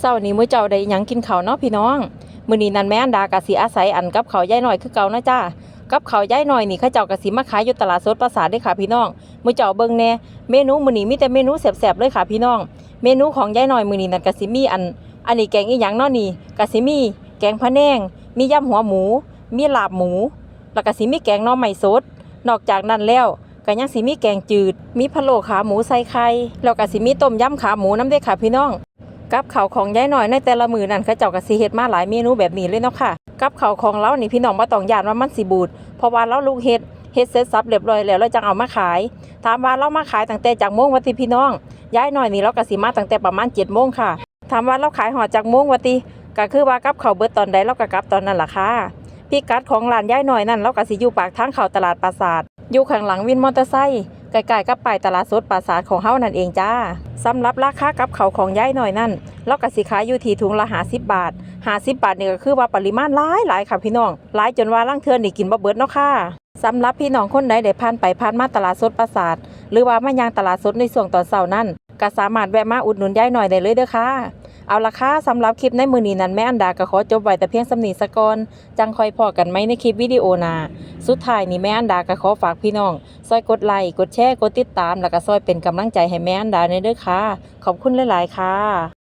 เช้านี้มื้อเจ้าได้ยังกินข้าวเนาะพี่น้องมื้อนี้นันแม่อันดาก็สิอาศัยอันกับเข้าวยายน้อยคือเก่านะจ้ากับเข้าวยายน้อยนี่เขาเจ้าก็สิมาขายอยู่ตลาดสดปราสาทด้อค่ะพี่น้องมื้อเจ้าเบิ่งแน่เมนูมื้อนี้มีแต่เมนูแซ่บๆเลยค่ะพี่น้อง เมนูของยายน้อยมื้อนี้นันก็สิมีอัน อันนี้แกงอีหยังเนาะนี่ก็สิมี แกงพะแนง มียำหัวหมู มีลาบหมู แล้วก็สิมีแกงหน่อไม้สด นอกจากนั้นแล้วก็ยังสิมีแกงจืด มีพะโล้ขาหมูใส่ไข่แล้วก็สิมีต้มยำขาหมูน้ำด้ค่ะพี่น้อง กับข้าวของยายหน้อยในแต่ละมือนั่นเขาเจ้าก็สิเฮ็ดมาหลายเมนูแบบนี้เลยเนาะค่ะ กับข้าวของเรานี่พี่น้องบ่ต้องยานว่ามันสิบูดเพราะว่าเราลูกเฮ็ดเฮ็ดเสร็จสับเรียบร้อยแล้วเราจังเอามาขาย ถามว่าเรามาขายตั้งแต่จากโมงวันติพี่น้องยายหน้อยนี่เราก็สิมาตั้งแต่ประมาณ7โมงค่ะ ถามว่าเราขายหอดจากโมงวันติก็คือว่ากับข้าวเบิดตอนใดเราก็กลับตอนนั้นล่ะค่ะพิกัดของร้านยายหน้อยนั่นเราก็สิอยู่ปากทางเขาตลาดปราสาท อยู่ข้างหลังวินมอเตอร์ไซค์ใกล้ๆกับป้ายตลาดสดปราสาทของเฮานั่นเองจ้าสำหรับราคากับเขาของยายหน่อยนั่นเราก็สิขายอยู่ที่ถุงละหาสิบบาทหาสิบบาทนี่ก็คือว่าปริมาณหลายหลายค่ะพี่น้องหลายจนว่าร่างเทือนนี่กินบ่เบิดเนาะค่ะสำหรับพี่น้องคนใดได้ผ่านไปผ่านมาตลาดสดปราสาทหรือว่ามายังตลาดสดในส่วนตอนเสาร์นั่น ก็สามารถแวะมาอุดหนุนยายหน่อยได้เลยเด้อค่ะ เอาละค่ะสำหรับคลิปในมือนี้นั้นแม่อันดาก็ขอจบไว้แต่เพียงสำนีสะกอนจังคอยพอกันไหมในคลิปวิดีโอนาสุดท้ายนี้แม่อันดาก็ขอฝากพี่น้องซอยกดไลค์กดแชร์กดติดตาม แล้วก็ซอยเป็นกำลังใจให้แม่อันดาในเด้อค่ะ ขอบคุณหลายๆค่ะ